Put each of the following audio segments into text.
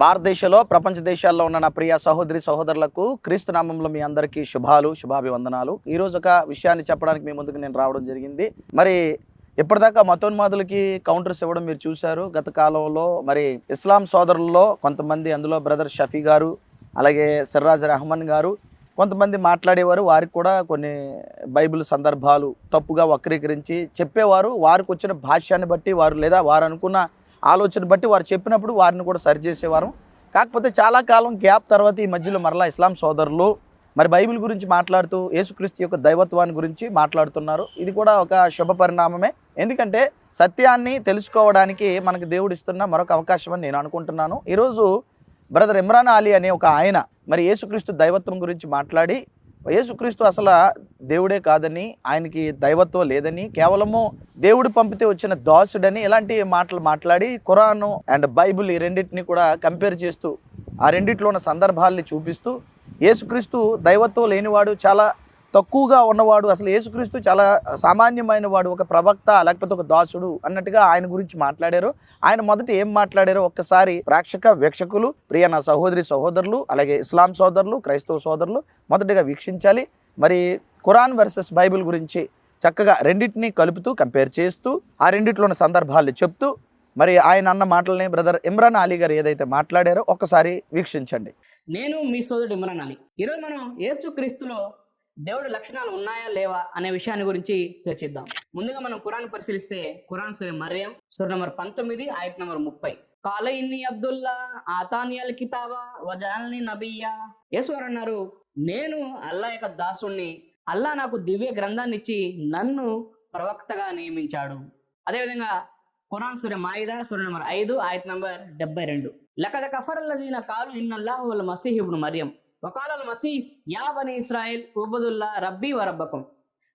భారతదేశంలో ప్రపంచ దేశాల్లో ఉన్న నా ప్రియ సహోదరి సహోదరులకు క్రీస్తు నామంలో మీ అందరికీ శుభాలు శుభాభివందనాలు. ఈరోజు ఒక విషయాన్ని చెప్పడానికి మీ ముందుకు నేను రావడం జరిగింది. మరి ఇప్పటిదాకా మతోన్మాదులకి కౌంటర్స్ ఇవ్వడం మీరు చూశారు. గత కాలంలో మరి ఇస్లాం సోదరుల్లో కొంతమంది అందులో బ్రదర్ షఫీ గారు అలాగే సిర్రాజ్ రహమాన్ గారు కొంతమంది మాట్లాడేవారు. వారికి కూడా కొన్ని బైబిల్ సందర్భాలు తప్పుగా వక్రీకరించి చెప్పేవారు. వారికి వచ్చిన భాష్యాన్ని బట్టి వారు లేదా వారు అనుకున్న ఆలోచన బట్టి వారు చెప్పినప్పుడు వారిని కూడా సరిచేసేవారు కాకపోతే చాలా కాలం గ్యాప్ తర్వాత ఈ మధ్యలో మరలా ఇస్లాం సోదరులు మరి బైబిల్ గురించి మాట్లాడుతూ యేసుక్రీస్తు యొక్క దైవత్వాన్ని గురించి మాట్లాడుతున్నారు. ఇది కూడా ఒక శుభ పరిణామమే. ఎందుకంటే సత్యాన్ని తెలుసుకోవడానికి మనకు దేవుడు ఇస్తున్న మరొక అవకాశం అని నేను అనుకుంటున్నాను. ఈరోజు బ్రదర్ ఇమ్రాన్ అలీ అనే ఒక ఆయన మరి యేసుక్రీస్తు దైవత్వం గురించి మాట్లాడి యేసుక్రీస్తు అసలు దేవుడే కాదని ఆయనకి దైవత్వం లేదని కేవలము దేవుడు పంపితే వచ్చిన దాసుడని ఇలాంటి మాటలు మాట్లాడి ఖురాను అండ్ బైబిల్ ఈ రెండింటిని కూడా కంపేర్ చేస్తూ ఆ రెండిట్లో ఉన్న సందర్భాల్ని చూపిస్తూ యేసుక్రీస్తు దైవత్వం లేనివాడు చాలా తక్కువగా ఉన్నవాడు అసలు యేసుక్రీస్తు చాలా సామాన్యమైన వాడు ఒక ప్రవక్త లేకపోతే ఒక దాసుడు అన్నట్టుగా ఆయన గురించి మాట్లాడారు. ఆయన మొదట ఏం మాట్లాడారో ఒక్కసారి ప్రేక్షక వీక్షకులు ప్రియ నా సహోదరి సహోదరులు అలాగే ఇస్లాం సోదరులు క్రైస్తవ సోదరులు మొదటగా వీక్షించాలి. మరి ఖురాన్ వర్సెస్ బైబిల్ గురించి చక్కగా రెండింటినీ కలుపుతూ కంపేర్ చేస్తూ ఆ రెండిట్లో ఉన్న సందర్భాలు చెప్తూ మరి ఆయన అన్న మాటలని బ్రదర్ ఇమ్రాన్ అలీ గారు ఏదైతే మాట్లాడారో ఒక్కసారి వీక్షించండి. నేను మీ సోదరుడు ఇమ్రాన్ అలీ. ఈరోజు మనం యేసుక్రీస్తులో దేవుడి లక్షణాలు ఉన్నాయా లేవా అనే విషయాన్ని గురించి చర్చిద్దాం. ముందుగా మనం కురాన్ పరిశీలిస్తే కురాన్ సూర్య మర్యం సూర్య నంబర్ పంతొమ్మిది ఆయట్ నంబర్ ముప్పై. కాల ఇన్ని అబ్దుల్లా ఆతానియల్ కితాబా వజాల్ని నబియ్యా. యేసువారు అన్నారు నేను అల్లా యొక్క దాసుణ్ణి. అల్లా నాకు దివ్య గ్రంథాన్ని ఇచ్చి నన్ను ప్రవక్తగా నియమించాడు. అదేవిధంగా ఖురాన్ సూర్య మాయిదా సూర్య నంబర్ ఐదు ఆయత్ నంబర్ డెబ్బై రెండు. లకద కఫరల్లజీన కాలు ఇన్నల్లాహు వల్ మసీహ్ ఇబ్ను మరియం. వకాలల్ మసీ యా బని ఇస్రాయిల్ ఉబదుల్లా రబ్బీ వరబ్బకం.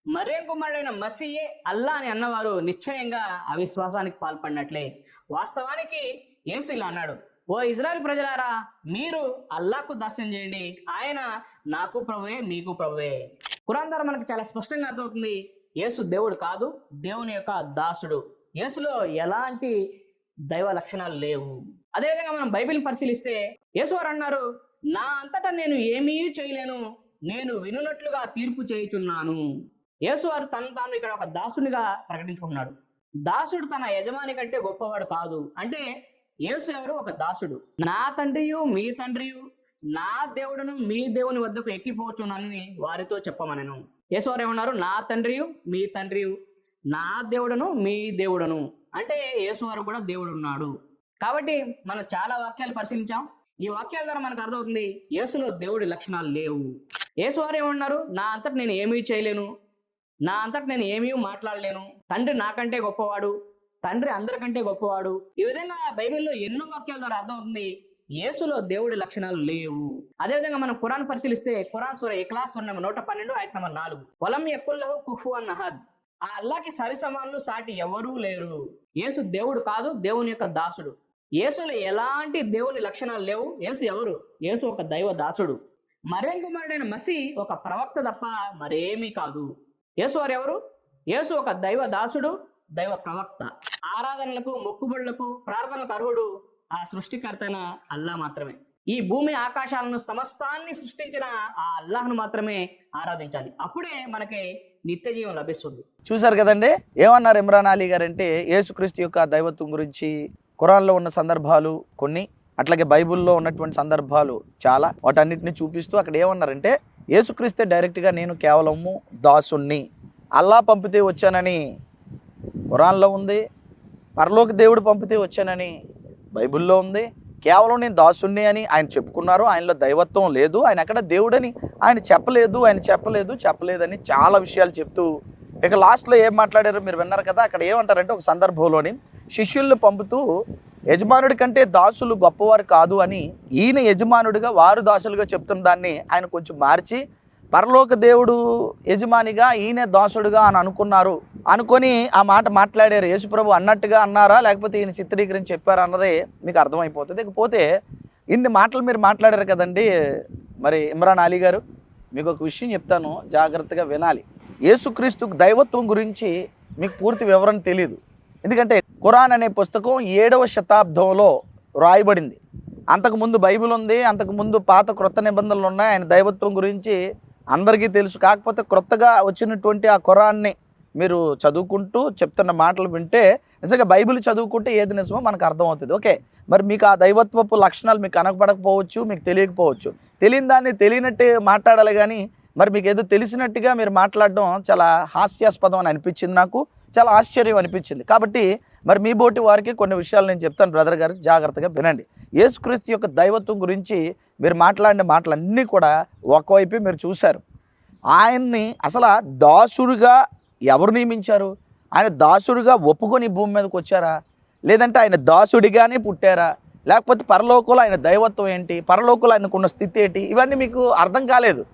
మరియం కుమారుడైన మసీయే అల్లా అని అన్నవారు నిశ్చయంగా అవిశ్వాసానికి పాల్పడినట్లే. వాస్తవానికి యేసు ఇలా అన్నాడు ఓ ఇజ్రాయల్ ప్రజలారా మీరు అల్లాకు దాస్యం చేయండి. ఆయన నాకు ప్రభువే మీకు ప్రభువే. ఖురాన్ ద్వారా మనకు చాలా స్పష్టంగా అర్థమవుతుంది యేసు దేవుడు కాదు దేవుని యొక్క దాసుడు. యేసులో ఎలాంటి దైవ లక్షణాలు లేవు. అదేవిధంగా మనం బైబిల్ పరిశీలిస్తే యేసువారు అన్నారు నా అంతటా నేను ఏమీ చేయలేను. నేను వినున్నట్లుగా తీర్పు చేయుచున్నాను. యేసువారు తను తాను ఇక్కడ ఒక దాసునిగా ప్రకటించుకున్నాడు. దాసుడు తన యజమాని కంటే గొప్పవాడు కాదు. అంటే యేసు ఎవరు? ఒక దాసుడు. నా తండ్రియు మీ తండ్రియు నా దేవుడును మీ దేవుని వద్దకు ఎక్కిపోవచ్చునని వారితో చెప్పమనను. యేసువారు ఏమన్నారు? నా తండ్రియు మీ తండ్రియు నా దేవుడను మీ దేవుడను. అంటే యేసువారు కూడా దేవుడు ఉన్నాడు కాబట్టి మనం చాలా వాక్యాలు పరిశీలించాం. ఈ వాక్యాల ద్వారా మనకు అర్థమవుతుంది యేసులో దేవుడి లక్షణాలు లేవు. యేసు వారు ఏమన్నారు? నా అంతటి నేను ఏమీ చేయలేను. నా అంతటి నేను ఏమీ మాట్లాడలేను. తండ్రి నాకంటే గొప్పవాడు. తండ్రి అందరికంటే గొప్పవాడు. ఈ విధంగా బైబిల్లో ఎన్నో వాక్యాల ద్వారా అర్థమవుతుంది యేసులో దేవుడి లక్షణాలు లేవు. అదేవిధంగా మనం ఖురాన్ పరిశీలిస్తే ఖురాన్ సూర ఇక్లాస్ ఉన్న నూట పన్నెండు ఆయన నెంబర్ నాలుగు. పొలం ఎక్కుల్లో కుఫు అన్న హద్ ఆ అల్లాకి సరి సమానులు సాటి ఎవరూ లేరు. యేసు దేవుడు కాదు దేవుని యొక్క దాసుడు. యేసులో ఎలాంటి దేవుని లక్షణాలు లేవు? యేసు ఎవరు? యేసు ఒక దైవ దాసుడు. మరేం కుమారుడైన మసి ఒక ప్రవక్త తప్ప మరేమీ కాదు. యేసు వారు ఎవరు? యేసు ఒక దైవ దాసుడు దైవ ప్రవక్త. ఆరాధనలకు మొక్కుబడులకు ప్రార్థనలకు అర్హుడు ఆ సృష్టికర్తైన అల్లా మాత్రమే. ఈ భూమి ఆకాశాలను సమస్తాన్ని సృష్టించిన ఆ అల్లాహ్ను మాత్రమే ఆరాధించాలి. అప్పుడే మనకి నిత్య జీవం లభిస్తుంది. చూశారు కదండి? ఏమన్నారు ఇమ్రాన్ అలీ గారు అంటే యేసుక్రీస్తు యొక్క దైవత్వం గురించి? ఖురాన్లో ఉన్న సందర్భాలు కొన్ని అట్లాగే బైబిల్లో ఉన్నటువంటి సందర్భాలు చాలా. వాటన్నిటిని చూపిస్తూ అక్కడ ఏమన్నారంటే యేసుక్రీస్తే డైరెక్ట్గా నేను కేవలము దాసుణ్ణి. అల్లా పంపితే వచ్చానని ఖురాన్లో ఉంది పరలోక దేవుడు పంపితే వచ్చానని బైబిల్లో ఉంది. కేవలం నేను దాసుణ్ణి అని ఆయన చెప్పుకున్నారు ఆయనలో దైవత్వం లేదు ఆయన ఎక్కడ దేవుడని ఆయన చెప్పలేదు ఆయన చెప్పలేదు చెప్పలేదని చాలా విషయాలు చెప్తూ ఇక లాస్ట్లో ఏం మాట్లాడారో మీరు విన్నారు కదా అక్కడ ఏమంటారంటే ఒక సందర్భంలోని శిష్యుల్ని పంపుతూ యజమానుడి కంటే దాసులు గొప్పవారు కాదు అని ఈయన యజమానుడిగా వారు దాసులుగా చెప్తున్న దాన్ని ఆయన కొంచెం మార్చి పరలోక దేవుడు యజమానిగా ఈయనే దాసుడుగా అని అనుకున్నారు. అనుకొని ఆ మాట మాట్లాడారు. యేసుప్రభు అన్నట్టుగా అన్నారా? లేకపోతే ఈయన చిత్రీకరించి చెప్పారా అన్నది మీకు అర్థమైపోతుంది. ఇకపోతే ఇన్ని మాటలు మీరు మాట్లాడారు కదండి మరి ఇమ్రాన్ అలీ గారు. మీకు ఒక విషయం చెప్తాను జాగ్రత్తగా వినాలి. యేసుక్రీస్తు దైవత్వం గురించి మీకు పూర్తి వివరణ తెలియదు ఎందుకంటే ఖురాన్ అనే పుస్తకం ఏడవ శతాబ్దంలో రాయబడింది. అంతకుముందు బైబిల్ ఉంది అంతకుముందు పాత క్రొత్త నిబంధనలు ఉన్నాయి. ఆయన దైవత్వం గురించి అందరికీ తెలుసు. కాకపోతే క్రొత్తగా వచ్చినటువంటి ఆ ఖురాన్ని మీరు చదువుకుంటూ చెప్తున్న మాటలు వింటే నిజంగా బైబిల్ చదువుకుంటే ఏది నిజమో మనకు అర్థమవుతుంది. ఓకే మరి మీకు ఆ దైవత్వపు లక్షణాలు మీకు కనపడకపోవచ్చు మీకు తెలియకపోవచ్చు. తెలియని దాన్ని తెలియనట్టు మాట్లాడాలి కానీ మరి మీకు ఏదో తెలిసినట్టుగా మీరు మాట్లాడడం చాలా హాస్యాస్పదం అని అనిపించింది నాకు చాలా ఆశ్చర్యం అనిపించింది. కాబట్టి మరి మీ బోటి వారికి కొన్ని విషయాలు నేను చెప్తాను బ్రదర్ గారు జాగ్రత్తగా వినండి. యేసుక్రీస్తు యొక్క దైవత్వం గురించి మీరు మాట్లాడిన మాటలన్నీ కూడా ఒకవైపు మీరు చూశారు. ఆయన్ని అసలు దాసుడుగా ఎవరు నియమించారు? ఆయన దాసుడిగా ఒప్పుకొని భూమి మీదకి వచ్చారా? లేదంటే ఆయన దాసుడిగానే పుట్టారా? లేకపోతే పరలోకంలో ఆయన దైవత్వం ఏంటి? పరలోకంలో ఆయనకున్న స్థితి ఏంటి? ఇవన్నీ మీకు అర్థం కాలేదు.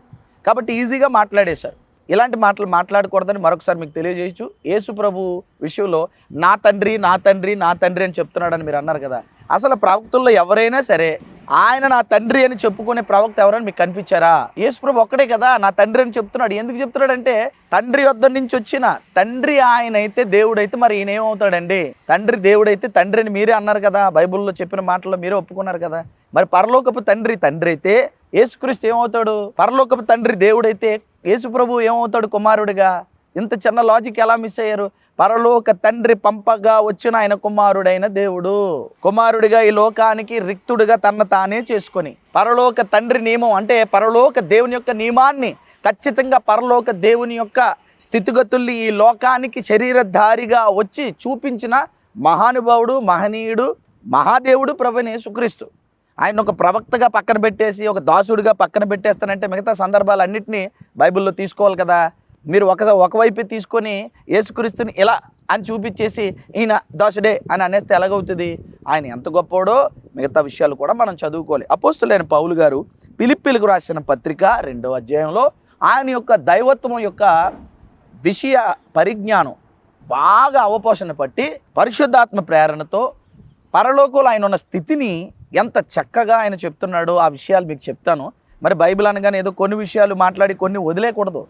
కాబట్టి ఈజీగా మాట్లాడేశారు. ఇలాంటి మాటలు మాట్లాడకూడదని మరొకసారి మీకు తెలియజేయచ్చు. యేసు ప్రభు విషయంలో నా తండ్రి నా తండ్రి నా తండ్రి అని చెప్తున్నాడని మీరు అన్నారు కదా. అసలు ప్రవక్తుల్లో ఎవరైనా సరే ఆయన నా తండ్రి అని చెప్పుకునే ప్రవక్త ఎవరైనా మీకు కనిపించారా? యేసుప్రభు ఒక్కడే కదా నా తండ్రి అని చెప్తున్నాడు. ఎందుకు చెప్తున్నాడంటే తండ్రి వద్ద నుంచి వచ్చిన తండ్రి ఆయన అయితే దేవుడైతే మరి ఈయన ఏమవుతాడండి? తండ్రి దేవుడైతే తండ్రి అని మీరే అన్నారు కదా బైబిల్లో చెప్పిన మాటల్లో మీరే ఒప్పుకున్నారు కదా. మరి పరలోకపు తండ్రి తండ్రి అయితే యేసుక్రీస్తు ఏమవుతాడు? పరలోకపు తండ్రి దేవుడైతే యేసుప్రభు ఏమవుతాడు కుమారుడిగా? ఇంత చిన్న లాజిక్ ఎలా మిస్ అయ్యారు? పరలోక తండ్రి పంపగా వచ్చిన ఆయన కుమారుడైన దేవుడు. కుమారుడిగా ఈ లోకానికి రిక్తుడిగా తన తానే చేసుకొని పరలోక తండ్రి నియమం అంటే పరలోక దేవుని యొక్క నియమాన్ని ఖచ్చితంగా పరలోక దేవుని యొక్క స్థితిగతుల్ని ఈ లోకానికి శరీరధారిగా వచ్చి చూపించిన మహానుభావుడు మహనీయుడు మహాదేవుడు ప్రభుని సుక్రీస్తు ఆయన ఒక ప్రవక్తగా పక్కన పెట్టేసి ఒక దాసుడిగా పక్కన పెట్టేస్తానంటే మిగతా సందర్భాలన్నింటినీ బైబిల్లో తీసుకోవాలి కదా. మీరు ఒక ఒకవైపు తీసుకొని యేసుక్రీస్తుని ఇలా అని చూపించేసి ఈయన దాసుడే అని అనేస్తే ఎలాగవుతుంది? ఆయన ఎంత గొప్పోడో మిగతా విషయాలు కూడా మనం చదువుకోవాలి. అపోస్తులైన పౌలు గారు పిలిప్పిలకు రాసిన పత్రిక రెండవ అధ్యాయంలో ఆయన యొక్క దైవత్వం యొక్క విషయ పరిజ్ఞానం బాగా అవపోషణ పట్టి పరిశుద్ధాత్మ ప్రేరణతో పరలోకంలో ఆయన ఉన్న స్థితిని ఎంత చక్కగా ఆయన చెప్తున్నాడో ఆ విషయాలు మీకు చెప్తాను. మరి బైబిల్ అనగానే ఏదో కొన్ని విషయాలు మాట్లాడి కొన్ని వదిలేయకూడదు.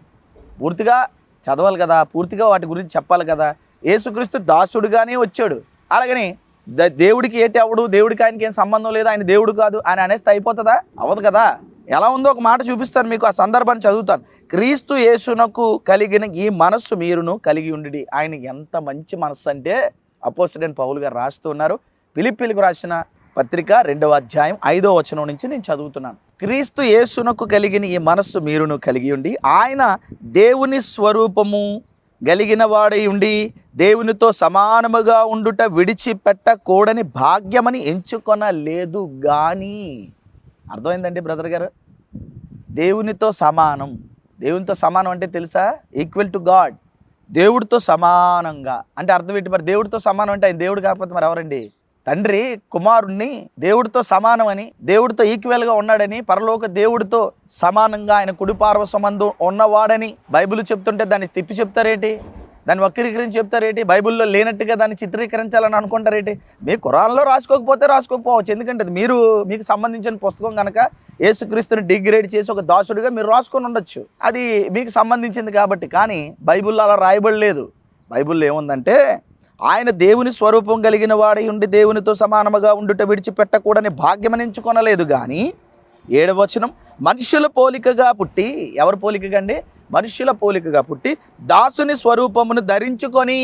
పూర్తిగా చదవాలి కదా పూర్తిగా వాటి గురించి చెప్పాలి కదా. యేసుక్రీస్తు దాసుడుగానే వచ్చాడు. అలాగని ద- దేవుడికి ఏటి అవడు దేవుడికి ఆయనకి ఏం సంబంధం లేదు ఆయన దేవుడు కాదు ఆయన అనేస్తే అయిపోతుందా? అవ్వదు కదా. ఎలా ఉందో ఒక మాట చూపిస్తాను మీకు ఆ సందర్భాన్ని చదువుతాను. క్రీస్తు యేసునకు కలిగిన ఈ మనస్సు మీరును కలిగి ఉండి ఆయన ఎంత మంచి మనస్సు అంటే అపోసిడెంట్ పౌలు గారు రాస్తూ ఉన్నారు. పిలిపిలికి రాసిన పత్రిక రెండవ అధ్యాయం ఐదో వచనం నుంచి నేను చదువుతున్నాను. క్రీస్తు యేసునకు కలిగిన ఈ మనస్సు మీరును కలిగి ఉండి ఆయన దేవుని స్వరూపము కలిగిన వాడై ఉండి దేవునితో సమానముగా ఉండుట విడిచిపెట్టకూడని భాగ్యమని ఎంచుకొనలేదు కానీ అర్థమైందండి బ్రదర్ గారు? దేవునితో సమానం. దేవునితో సమానం అంటే తెలుసా? ఈక్వల్ టు గాడ్ దేవుడితో సమానంగా. అంటే అర్థం ఏంటి మరి? దేవుడితో సమానం అంటే ఆయన దేవుడు కాకపోతే మరి ఎవరండి? తండ్రి కుమారుణ్ణి దేవుడితో సమానమని దేవుడితో ఈక్వల్గా ఉన్నాడని పరలోక దేవుడితో సమానంగా ఆయన కుడిపార్వ సంబంధం ఉన్నవాడని బైబిల్ చెప్తుంటే దాన్ని తిప్పి చెప్తారేంటి? దాన్ని వక్రీకరించి చెప్తారేంటి? బైబిల్లో లేనట్టుగా దాన్ని చిత్రీకరించాలని అనుకుంటారేంటి? మీ కురాన్లో రాసుకోకపోతే రాసుకోకపోవచ్చు. ఎందుకంటే అది మీరు మీకు సంబంధించిన పుస్తకం కనుక యేసుక్రీస్తుని డిగ్రేడ్ చేసి ఒక దాసుడిగా మీరు రాసుకొని ఉండొచ్చు. అది మీకు సంబంధించింది కాబట్టి. కానీ బైబిల్లో అలా రాయబడలేదు. బైబిల్లో ఏముందంటే ఆయన దేవుని స్వరూపం కలిగిన వాడై ఉండి దేవునితో సమానముగా ఉండుట విడిచిపెట్టకూడని భాగ్యమనించుకొనలేదు కానీ ఏడవచనం మనుషుల పోలికగా పుట్టి ఎవరి పోలికగా అండి? మనుషుల పోలికగా పుట్టి దాసుని స్వరూపమును ధరించుకొని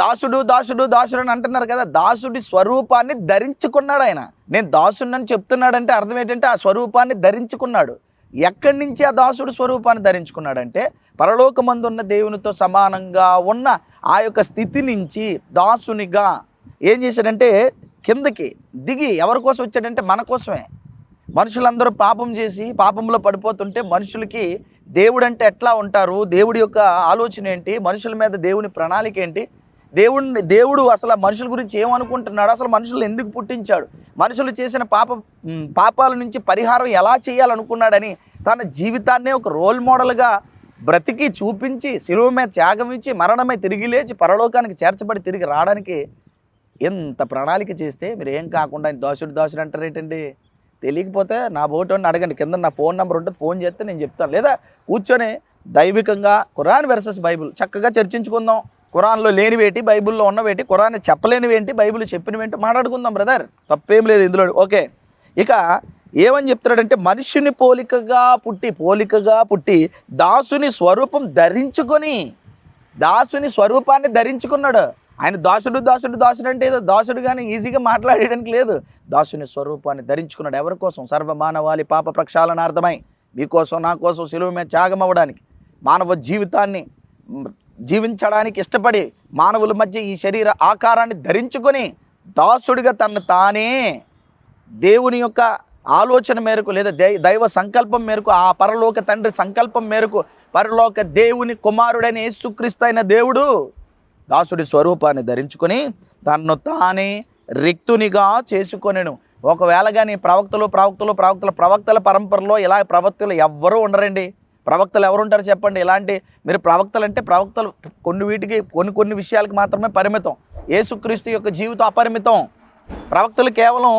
దాసుడు దాసుడు దాసుడు అని అంటున్నారు కదా దాసుడి స్వరూపాన్ని ధరించుకున్నాడు ఆయన. నేను దాసుడిని చెప్తున్నాడంటే అర్థం ఏంటంటే ఆ స్వరూపాన్ని ధరించుకున్నాడు. ఎక్కడి నుంచి ఆ దాసుడు స్వరూపాన్ని ధరించుకున్నాడంటే పరలోకమందున్న దేవునితో సమానంగా ఉన్న ఆ యొక్క స్థితి నుంచి దాసునిగా ఏం చేశాడంటే కిందకి దిగి ఎవరి కోసం వచ్చాడంటే మన కోసమే. మనుషులందరూ పాపం చేసి పాపంలో పడిపోతుంటే మనుషులకి దేవుడు అంటే ఎట్లా ఉంటారు? దేవుడి యొక్క ఆలోచన ఏంటి? మనుషుల మీద దేవుని ప్రణాళిక ఏంటి? దేవుడిని దేవుడు అసలు మనుషుల గురించి ఏమనుకుంటున్నాడు? అసలు మనుషులు ఎందుకు పుట్టించాడు? మనుషులు చేసిన పాప పాపాల నుంచి పరిహారం ఎలా చేయాలనుకున్నాడని తన జీవితాన్నే ఒక రోల్ మోడల్గా బ్రతికి చూపించి శిలువ మీద త్యాగం ఇచ్చి మరణమే తిరిగి లేచి పరలోకానికి చేర్చబడి తిరిగి రావడానికి ఎంత ప్రణాళిక చేస్తే మీరు ఏం కాకుండా ఆయన దోషుడు దోషుడు అంటారేటండి తెలియకపోతే నా బోటోని అడగండి. కింద నా ఫోన్ నెంబర్ ఉంటుంది ఫోన్ చేస్తే నేను చెప్తాను. లేదా కూర్చొని దైవికంగా ఖురాన్ వెర్సెస్ బైబిల్ చక్కగా చర్చించుకుందాం. ఖురాన్లో లేనివేటి బైబిల్లో ఉన్నవేటి ఖురాన్ చెప్పలేనివేంటి బైబిల్ చెప్పినవేంటి మాట్లాడుకుందాం బ్రదర్. తప్పేం లేదు ఇందులో. ఓకే. ఇక ఏమని చెప్తున్నాడంటే మనిషిని పోలికగా పుట్టి పోలికగా పుట్టి దాసుని స్వరూపం ధరించుకొని దాసుని స్వరూపాన్ని ధరించుకున్నాడు. ఆయన దాసుడు దాసుడు దాసుడు అంటే ఏదో దాసుడు కానీ ఈజీగా మాట్లాడడానికి లేదు. దాసుని స్వరూపాన్ని ధరించుకున్నాడు. ఎవరి కోసం? సర్వమానవాళి పాప ప్రక్షాళనార్థమై. మీకోసం నా కోసం సిలువ మీద త్యాగం అవ్వడానికి మానవ జీవితాన్ని జీవించడానికి ఇష్టపడి మానవుల మధ్య ఈ శరీర ఆకారాన్ని ధరించుకొని దాసుడిగా తను తానే దేవుని యొక్క ఆలోచన మేరకు లేదా దై దైవ సంకల్పం మేరకు ఆ పరలోక తండ్రి సంకల్పం మేరకు పరలోక దేవుని కుమారుడైన యేసుక్రీస్తు అయిన దేవుడు దాసుడి స్వరూపాన్ని ధరించుకొని తన్ను తానే రిక్తునిగా చేసుకొనెను. ఒకవేళ కానీ ప్రవక్తలు ప్రవక్తలు ప్రవక్తల ప్రవక్తల పరంపరలో ఇలా ప్రవక్తలు ఎవ్వరూ ఉండరండి. ప్రవక్తలు ఎవరుంటారు చెప్పండి. ఇలాంటి మీరు ప్రవక్తలు అంటే ప్రవక్తలు కొన్ని వీటికి కొన్ని కొన్ని విషయాలకు మాత్రమే పరిమితం. యేసుక్రీస్తు యొక్క జీవితం అపరిమితం. ప్రవక్తలు కేవలం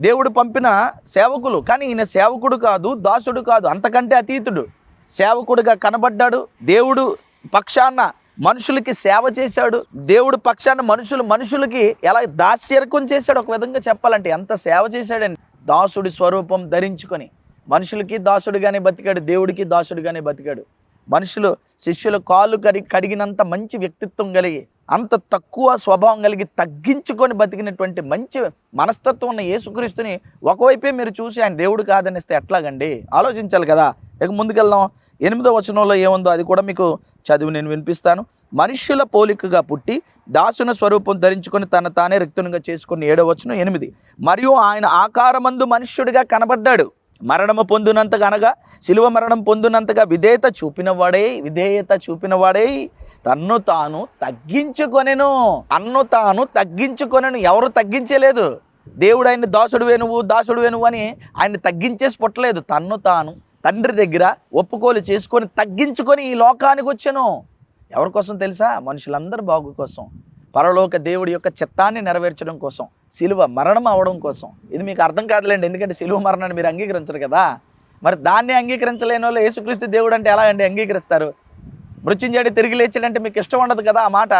దేవుడు పంపిన సేవకులు. కానీ ఈయన సేవకుడు కాదు దాసుడు కాదు అంతకంటే అతీతుడు. సేవకుడుగా కనబడ్డాడు దేవుడు పక్షాన మనుషులకి సేవ చేశాడు. దేవుడు పక్షాన మనుషులు మనుషులకి ఎలా దాస్యరకం చేశాడు. ఒక విధంగా చెప్పాలంటే ఎంత సేవ చేశాడని దాసుడి స్వరూపం ధరించుకొని. మనుషులకి దాసుడుగానే బతికాడు దేవుడికి దాసుడుగానే బతికాడు. మనుషులు శిష్యుల కాళ్ళు కరి కడిగినంత మంచి వ్యక్తిత్వం కలిగి అంత తక్కువ స్వభావం కలిగి తగ్గించుకొని బతికినటువంటి మంచి మనస్తత్వం ఉన్న యేసుక్రీస్తుని ఒకవైపే మీరు చూసి ఆయన దేవుడు కాదనిస్తే ఎట్లాగండి? ఆలోచించాలి కదా. ఇక ముందుకెళ్దాం. ఎనిమిదో వచనంలో ఏముందో అది కూడా మీకు చదివి నేను వినిపిస్తాను. మనుష్యుల పోలికగా పుట్టి దాసున స్వరూపం ధరించుకొని తన తానే రిక్తునిగా చేసుకుని ఏడో వచనం ఎనిమిది. మరియు ఆయన ఆకారమందు మనుష్యుడిగా కనబడ్డాడు. మరణము పొందినంతగా అనగా శిలువ మరణం పొందినంతగా విధేయత చూపినవాడే విధేయత చూపినవాడే తన్ను తాను తగ్గించుకొనెను. అన్ను తాను తగ్గించుకొనెను. ఎవరు తగ్గించలేదు? దేవుడు ఆయన దాసుడు నువ్వు దాసుడు నువ్వు అని ఆయన తగ్గించేసి పుట్టలేదు. తన్ను తాను తండ్రి దగ్గర ఒప్పుకోలు చేసుకొని తగ్గించుకొని ఈ లోకానికి వచ్చాను. ఎవరి కోసం తెలుసా? మనుషులందరి బాగు కోసం. పరలోక దేవుడి యొక్క చిత్తాన్ని నెరవేర్చడం కోసం సిలువ మరణం అవడం కోసం. ఇది మీకు అర్థం కాదులేండి ఎందుకంటే సిలువ మరణాన్ని మీరు అంగీకరించరు కదా. మరి దాన్ని అంగీకరించలేని వాళ్ళు యేసుక్రీస్తు దేవుడు అంటే ఎలా అండి అంగీకరిస్తారు? మృత్యుంజడి తిరిగి లేచాడంటే మీకు ఇష్టం ఉండదు కదా ఆ మాట.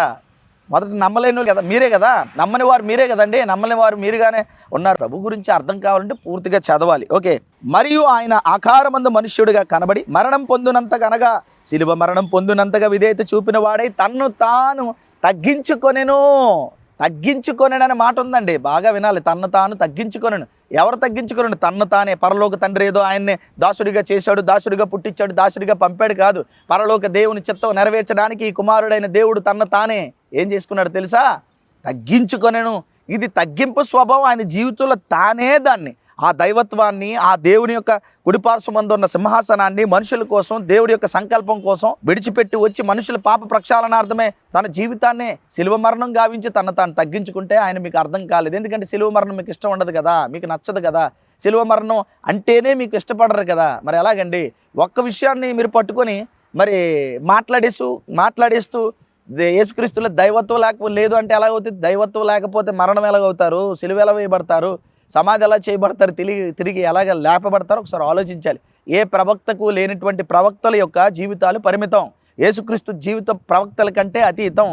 మొదట నమ్మలేని కదా మీరే కదా. నమ్మని వారు మీరే కదండి. నమ్మని వారు మీరుగానే ఉన్నారు. ప్రభు గురించి అర్థం కావాలంటే పూర్తిగా చదవాలి. ఓకే. మరియు ఆయన ఆకారమందు మనుష్యుడిగా కనబడి మరణం పొందినంతగా అనగా శిలువ మరణం పొందినంతగా విధేయత చూపిన వాడై తన్ను తాను తగ్గించుకొనెను. తగ్గించుకొనెననే మాట ఉందండి బాగా వినాలి. తన్ను తాను తగ్గించుకొనెను. ఎవరు తగ్గించుకొనను? తన్ను తానే. పరలోక తండ్రి ఏదో ఆయన్ని దాసుడిగా చేశాడు దాసుడిగా పుట్టించాడు దాసుడిగా పంపాడు కాదు. పరలోక దేవుని చిత్తం నెరవేర్చడానికి ఈ కుమారుడైన దేవుడు తన్ను తానే ఏం చేసుకున్నాడు తెలుసా? తగ్గించుకొనెను. ఇది తగ్గింపు స్వభావం. ఆయన జీవితంలో తానే దాన్ని. ఆ దైవత్వాన్ని ఆ దేవుని యొక్క కుడిపార్శ్వమందు ఉన్న సింహాసనాన్ని మనుషుల కోసం దేవుడి యొక్క సంకల్పం కోసం విడిచిపెట్టి వచ్చి మనుషుల పాప ప్రక్షాళనార్థమే తన జీవితాన్నే శిలువ మరణం గావించి తను తాను తగ్గించుకుంటే ఆయన మీకు అర్థం కాలేదు. ఎందుకంటే శిలువ మరణం మీకు ఇష్టం ఉండదు కదా మీకు నచ్చదు కదా. శిలువ మరణం అంటేనే మీకు ఇష్టపడరు కదా. మరి ఎలాగండి? ఒక్క విషయాన్ని మీరు పట్టుకొని మరి మాట్లాడేస్తూ మాట్లాడేస్తూ దే- యేసుక్రీస్తులో దైవత్వం లేకపోతే లేదు అంటే ఎలాగవుతుంది? దైవత్వం లేకపోతే మరణం ఎలాగవుతారు? సిలువ ఎలా వేయబడతారు? సమాధి ఎలా చేయబడతారు తిరిగి తిరిగి ఎలాగ లేపబడతారో ఒకసారి ఆలోచించాలి. ఏ ప్రవక్తకు లేనటువంటి ప్రవక్తల యొక్క జీవితాలు పరిమితం? యేసుక్రీస్తు జీవితం ప్రవక్తల కంటే అతీతం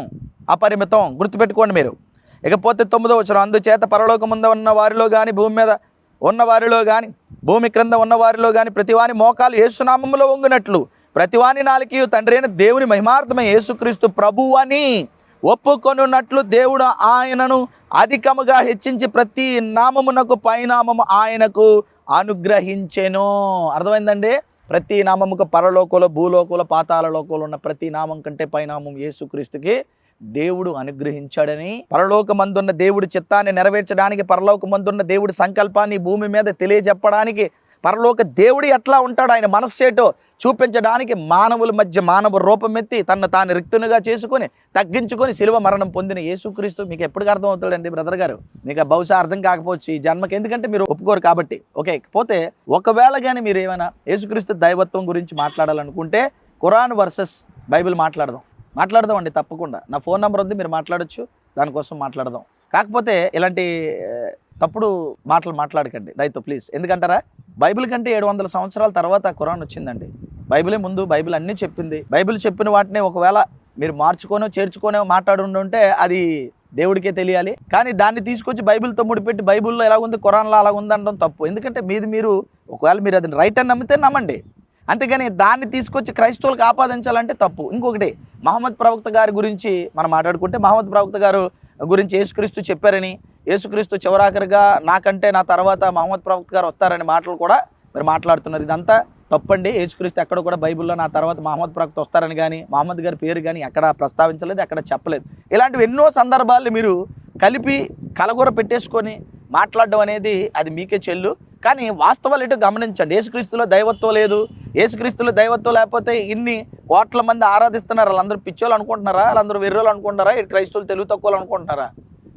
అపరిమితం. గుర్తుపెట్టుకోండి మీరు. ఇకపోతే తొమ్మిదో వచ్చిన అందుచేత పరలోకముందు ఉన్న వారిలో కానీ భూమి మీద ఉన్న వారిలో కానీ భూమి క్రింద ఉన్న వారిలో కానీ ప్రతివాని మోకాలు యేసునామంలో వంగినట్లు ప్రతివాని నాలుకి తండ్రి అయిన దేవుని మహిమార్థమై యేసుక్రీస్తు ప్రభు అని ఒప్పుకొనున్నట్లు దేవుడు ఆయనను అధికముగా హెచ్చించి ప్రతి నామమునకు పైనామము ఆయనకు అనుగ్రహించెను. అర్థమైందండి? ప్రతి నామముకు పరలోకంలో భూలోకంలో పాతాల లోకంలో ఉన్న ప్రతి నామం కంటే పైనామం యేసుక్రీస్తుకి దేవుడు అనుగ్రహించాడని పరలోకమందున్న దేవుడి చిత్తాన్ని నెరవేర్చడానికి పరలోకమందున్న దేవుడి సంకల్పాన్ని భూమి మీద తెలియజెప్పడానికి పరలోక దేవుడు ఎట్లా ఉంటాడు ఆయన మనస్సేటో చూపించడానికి మానవుల మధ్య మానవ రూపమెత్తి తను తాను రిక్తునిగా చేసుకొని తగ్గించుకొని శిలువ మరణం పొందిన యేసుక్రీస్తు మీకు ఎప్పటికి అర్థం అవుతాడండి బ్రదర్ గారు? మీకు బహుశా అర్థం కాకపోవచ్చు. ఈ జన్మకి ఎందుకంటే మీరు ఒప్పుకోరు కాబట్టి. ఓకే పోతే ఒకవేళ కానీ మీరు ఏమైనా యేసుక్రీస్తు దైవత్వం గురించి మాట్లాడాలనుకుంటే ఖురాన్ వర్సెస్ బైబిల్ మాట్లాడదాం. మాట్లాడదాం అండి తప్పకుండా. నా ఫోన్ నెంబర్ ఉంది మీరు మాట్లాడొచ్చు. దానికోసం మాట్లాడదాం. కాకపోతే ఇలాంటి తప్పుడు మాటలు మాట్లాడకండి. దయతో ప్లీజ్. ఎందుకంటారా? బైబిల్ కంటే ఏడు వందల సంవత్సరాల తర్వాత ఖురాన్ వచ్చిందండి. బైబిలే ముందు బైబిల్ అన్నీ చెప్పింది. బైబిల్ చెప్పిన వాటిని ఒకవేళ మీరు మార్చుకోనో చేర్చుకోనో మాట్లాడుంటే అది దేవుడికే తెలియాలి. కానీ దాన్ని తీసుకొచ్చి బైబిల్తో ముడిపెట్టి బైబిల్లో ఎలా ఉంది ఖురాన్లో అలా ఉంది అనడం తప్పు. ఎందుకంటే మీది మీరు ఒకవేళ మీరు అది రైట్ అని నమ్మితే నమ్మండి. అంతేగాని దాన్ని తీసుకొచ్చి క్రైస్తవులకు ఆపాదించాలంటే తప్పు. ఇంకొకటి మహమ్మద్ ప్రవక్త గారి గురించి మనం మాట్లాడుకుంటే మహమ్మద్ ప్రవక్త గారు గురించి యేసుక్రీస్తు చెప్పారని యేసుక్రీస్తు చివరాఖరిగా నాకంటే నా తర్వాత మహమ్మద్ ప్రవక్త గారు వస్తారనే మాటలు కూడా మీరు మాట్లాడుతున్నారు. ఇదంతా తప్పండి. యేసుక్రీస్తు ఎక్కడ కూడా బైబిల్లో నా తర్వాత మహమ్మద్ ప్రవక్త వస్తారని కానీ మహమ్మద్ గారి పేరు కానీ ఎక్కడ ప్రస్తావించలేదు ఎక్కడ చెప్పలేదు. ఇలాంటివి ఎన్నో సందర్భాలు మీరు కలిపి కలగూర పెట్టేసుకొని మాట్లాడడం అనేది అది మీకే చెల్లు. కానీ వాస్తవాలు ఇటు గమనించండి. యేసుక్రీస్తులో దైవత్వం లేదు. యేసుక్రీస్తులో దైవత్వం లేకపోతే ఇన్ని కోట్ల మంది ఆరాధిస్తున్నారు? వాళ్ళందరూ పిచ్చోళ్ళు అనుకుంటున్నారా? వాళ్ళందరూ వెర్రోళ్ళు అనుకుంటున్నారా? ఇటు క్రైస్తవులు తెలుగు తక్కువలు అనుకుంటున్నారా?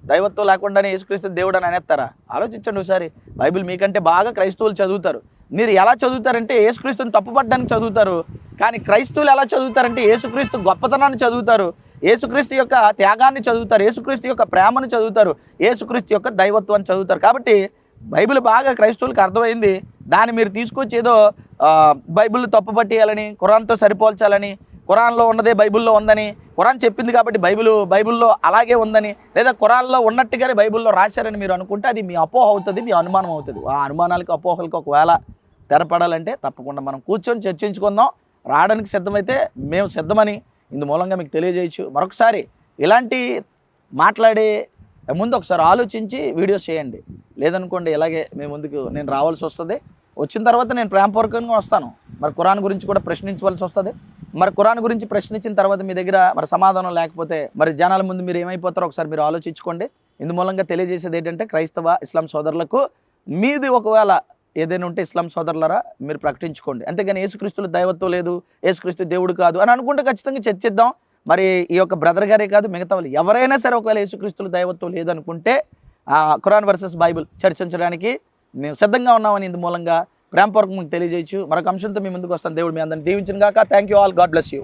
దైవత్వం లేకుండానే యేసుక్రీస్తు దేవుడు అని అనేస్తారా? ఆలోచించండి ఒకసారి. బైబిల్ మీకంటే బాగా క్రైస్తవులు చదువుతారు. మీరు ఎలా చదువుతారంటే యేసుక్రీస్తుని తప్పుపడ్డానికి చదువుతారు. కానీ క్రైస్తవులు ఎలా చదువుతారంటే యేసుక్రీస్తు గొప్పతనాన్ని చదువుతారు. యేసుక్రీస్తు యొక్క త్యాగాన్ని చదువుతారు. యేసుక్రీస్తు యొక్క ప్రేమను చదువుతారు. యేసుక్రీస్తు యొక్క దైవత్వాన్ని చదువుతారు. కాబట్టి బైబిల్ బాగా క్రైస్తవులకు అర్థమైంది. దాన్ని మీరు తీసుకొచ్చి ఏదో బైబిల్ తప్పుపట్టేయాలని కురాన్తో సరిపోల్చాలని ఖురాన్లో ఉన్నదే బైబిల్లో ఉందని. ఖురాన్ చెప్పింది కాబట్టి బైబిల్ బైబిల్లో అలాగే ఉందని. లేదా ఖురాన్లో ఉన్నట్టుగానే బైబిల్లో రాశారని మీరు అనుకుంటే అది మీ అపోహ అవుతుంది మీ అనుమానం అవుతుంది. ఆ అనుమానాలకు అపోహలకు ఒకవేళ తెరపడాలంటే తప్పకుండా మనం కూర్చొని చర్చించుకుందాం. రావడానికి సిద్ధమైతే మేము సిద్ధమని ఇందు మూలంగా మీకు తెలియజేయచ్చు. మరొకసారి ఇలాంటి మాట్లాడే ముందు ఒకసారి ఆలోచించి వీడియోస్ చేయండి. లేదనుకోండి ఇలాగే మేము ముందుకు నేను రావాల్సి వస్తుంది. వచ్చిన తర్వాత నేను ప్రేమపూర్వకంగా వస్తాను. మరి ఖురాన్ గురించి కూడా ప్రశ్నించవలసి వస్తుంది. మరి ఖురాన్ గురించి ప్రశ్నించిన తర్వాత మీ దగ్గర మరి సమాధానం లేకపోతే మరి జనాల ముందు మీరు ఏమైపోతారో ఒకసారి మీరు ఆలోచించుకోండి. ఇందు మూలంగా తెలియజేసేది ఏంటంటే క్రైస్తవ ఇస్లాం సోదరులకు మీది ఒకవేళ ఏదైనా ఉంటే ఇస్లాం సోదరులరా మీరు ప్రకటించుకోండి. అంతేగాని యేసుక్రీస్తులు దైవత్వం లేదు యేసుక్రీస్తు దేవుడు కాదు అని అనుకుంటే ఖచ్చితంగా చర్చిద్దాం. మరి ఈ యొక్క బ్రదర్ గారే కాదు మిగతా వాళ్ళు ఎవరైనా సరే ఒకవేళ యేసుక్రీస్తులు దైవత్వం లేదనుకుంటే ఖురాన్ వర్సెస్ బైబిల్ చర్చించడానికి మేము సిద్ధంగా ఉన్నామని ఇందు మూలంగా ప్రేమపూర్వకంగా తెలియజేయచ్చు. మరొక అంశంతో మీ ముందుకు వస్తాను. దేవుడు మీ అందరిని దీవించిన గాక thank you all God bless you